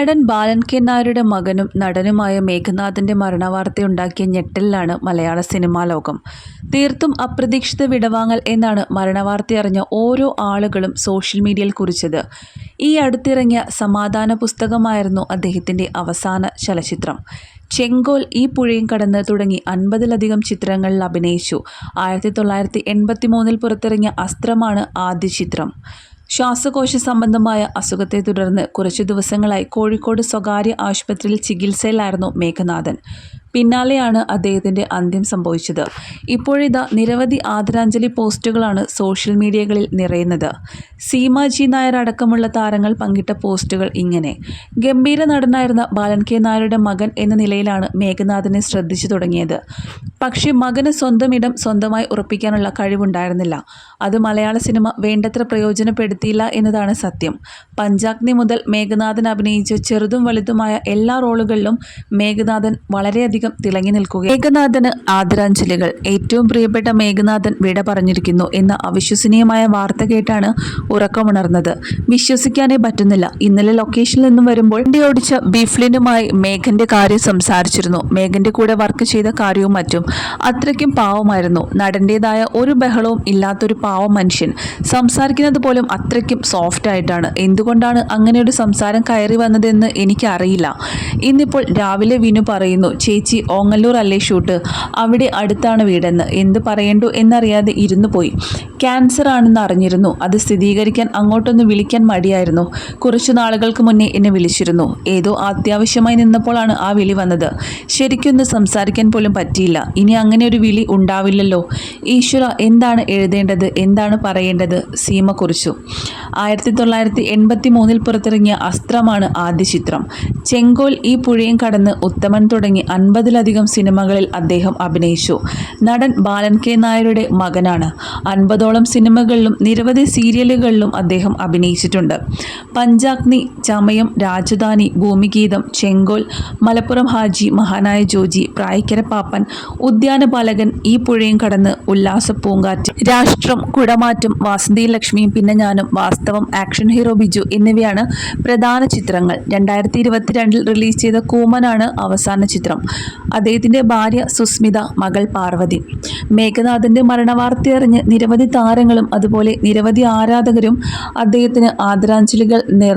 നടൻ ബാലൻ കെ നായരുടെ മകനും നടനുമായ മേഘനാഥന്റെ മരണവാർത്തയുണ്ടാക്കിയ ഞെട്ടലിലാണ് മലയാള സിനിമാ ലോകം. തീർത്തും അപ്രതീക്ഷിത വിടവാങ്ങൽ എന്നാണ് മരണവാർത്ത അറിഞ്ഞ ഓരോ ആളുകളും സോഷ്യൽ മീഡിയയിൽ കുറിച്ചത്. ഈ അടുത്തിറങ്ങിയ സമാധാന പുസ്തകമായിരുന്നു അദ്ദേഹത്തിന്റെ അവസാന ചലച്ചിത്രം. ചെങ്കോൽ ഈ പുഴയും കടന്ന് തുടങ്ങി അൻപതിലധികം ചിത്രങ്ങളിൽ അഭിനയിച്ചു. ആയിരത്തി തൊള്ളായിരത്തി എൺപത്തി മൂന്നിൽ പുറത്തിറങ്ങിയ അസ്ത്രമാണ് ആദ്യ ചിത്രം. ശ്വാസകോശ സംബന്ധമായ അസുഖത്തെ തുടർന്ന് കുറച്ചു ദിവസങ്ങളായി കോഴിക്കോട് സ്വകാര്യ ആശുപത്രിയിൽ ചികിത്സയിലായിരുന്നു മേഘനാഥൻ. പിന്നാലെയാണ് അദ്ദേഹത്തിന്റെ അന്ത്യം സംഭവിച്ചത്. ഇപ്പോഴിതാ നിരവധി ആദരാഞ്ജലി പോസ്റ്റുകളാണ് സോഷ്യൽ മീഡിയകളിൽ നിറയുന്നത്. സീമ ജി നായർ അടക്കമുള്ള താരങ്ങൾ പങ്കിട്ട പോസ്റ്റുകൾ ഇങ്ങനെ. ഗംഭീര നടനായിരുന്ന ബാലൻ കെ നായരുടെ മകൻ എന്ന നിലയിലാണ് മേഘനാഥനെ ശ്രദ്ധിച്ചു തുടങ്ങിയത്. പക്ഷേ മകന് സ്വന്തം ഇടം സ്വന്തമായി ഉറപ്പിക്കാനുള്ള കഴിവുണ്ടായിരുന്നില്ല. അത് മലയാള സിനിമ വേണ്ടത്ര പ്രയോജനപ്പെടുത്തിയില്ല എന്നതാണ് സത്യം. പഞ്ചാഗ്നി മുതൽ മേഘനാഥൻ അഭിനയിച്ച ചെറുതും വലുതുമായ എല്ലാ റോളുകളിലും മേഘനാഥൻ വളരെയധികം തിളങ്ങി നിൽക്കുക. മേഘനാഥന് ആദരാഞ്ജലികൾ. ഏറ്റവും പ്രിയപ്പെട്ട മേഘനാഥൻ വിട പറഞ്ഞിരിക്കുന്നു എന്ന അവിശ്വസനീയമായ വാർത്ത കേട്ടാണ് ഉറക്കമുണർന്നത്. വിശ്വസിക്കാനേ പറ്റുന്നില്ല. ഇന്നലെ ലൊക്കേഷനിൽ നിന്നും വരുമ്പോൾ വണ്ടി ഓടിച്ച ബീഫ്ലിനുമായി മേഘന്റെ കാര്യം സംസാരിച്ചിരുന്നു. മേഘന്റെ കൂടെ വർക്ക് ചെയ്ത കാര്യവും മറ്റും. അത്രയ്ക്കും പാവമായിരുന്നു. നടന്റെതായ ഒരു ബഹളവും ഇല്ലാത്തൊരു പാവ മനുഷ്യൻ. സംസാരിക്കുന്നത് പോലും അത്രയ്ക്കും സോഫ്റ്റ് ആയിട്ടാണ്. എന്തുകൊണ്ടാണ് അങ്ങനെ ഒരു സംസാരം കയറി വന്നതെന്ന് എനിക്കറിയില്ല. ഇന്നിപ്പോൾ രാവിലെ വിനു പറയുന്നു ചേച്ചി ഓങ്ങല്ലൂർ അല്ലേ ഷൂട്ട്? അവിടെ അടുത്താണ് വീടെന്ന്. എന്ത് പറയണ്ടു എന്നറിയാതെ ഇരുന്നു പോയി. ക്യാൻസർ ആണെന്ന് അറിഞ്ഞിരുന്നു. അത് സ്ഥിരീകരിക്കാൻ അങ്ങോട്ടൊന്ന് വിളിക്കാൻ മടിയായിരുന്നു. കുറച്ചു നാളുകൾക്ക് മുന്നേ എന്നെ വിളിച്ചിരുന്നു. ഏതോ അത്യാവശ്യമായി നിന്നപ്പോഴാണ് ആ വിളി വന്നത്. ശരിക്കൊന്ന് സംസാരിക്കാൻ പോലും പറ്റിയില്ല. ഇനി അങ്ങനെ ഒരു വിളി ഉണ്ടാവില്ലല്ലോ. ഈശ്വര എന്താണ് എഴുതേണ്ടത്? എന്താണ് പറയേണ്ടത്? സീമ കുറിച്ചു. ആയിരത്തി തൊള്ളായിരത്തി എൺപത്തി മൂന്നിൽ പുറത്തിറങ്ങിയ അസ്ത്രമാണ് ആദ്യ ചിത്രം. ചെങ്കോൽ ഈ പുഴയും കടന്ന് ഉത്തമൻ തുടങ്ങി അൻപതിലധികം സിനിമകളിൽ അദ്ദേഹം അഭിനയിച്ചു. നടൻ ബാലൻ കെ നായരുടെ മകനാണ്. അൻപതോളം സിനിമകളിലും നിരവധി സീരിയലുകളിലും അദ്ദേഹം അഭിനയിച്ചിട്ടുണ്ട്. പഞ്ചാഗ്നി ചമയം രാജധാനി ഭൂമിഗീതം ചെങ്കോൽ മലപ്പുറം ഹാജി മഹാനായ ജോജി പ്രായക്കര പാപ്പൻ ഉദ്യാനപാലകൻ ഈ പുഴയും കടന്ന് ഉല്ലാസ പൂങ്കാറ്റ് രാഷ്ട്രം കുടമാറ്റം വാസന്തി ലക്ഷ്മിയും പിന്നെ ഞാനും വാസ്തവം ആക്ഷൻ ഹീറോ ബിജു എന്നിവയാണ് പ്രധാന ചിത്രങ്ങൾ. രണ്ടായിരത്തി ഇരുപത്തിരണ്ടിൽ റിലീസ് ചെയ്ത കൂമനാണ് അവസാന ചിത്രം. അദ്ദേഹത്തിന്റെ ഭാര്യ സുസ്മിത മകൾ പാർവതി. മേഘനാഥന്റെ മരണവാർത്തയറിഞ്ഞ് നിരവധി താരങ്ങളും അതുപോലെ നിരവധി ആരാധകരും അദ്ദേഹത്തിന് ആദരാഞ്ജലികൾ നേർ